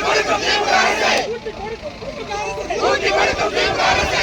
கொடுக்கும். திமுக அரசை ஊட்டி கொடுக்கும் திமுக அரசை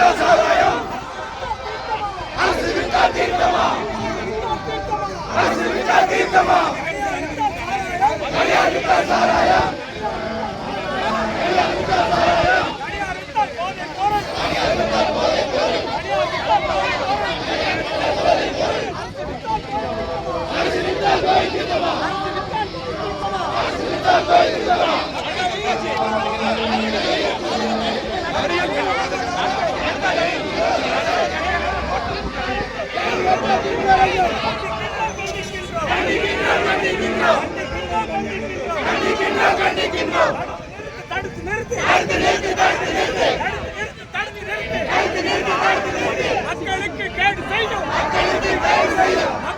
Mustafa கண்டிக்கின்றோம் தடுத்து நிறுத்து. தடுத்து நிறுத்து. தடுத்து நிறுத்து. தடுத்து நிறுத்து. தடுத்து நிறுத்து. மக்களுக்கு கேடு செய்யும். மக்களுக்கு கேடு செய்யும்.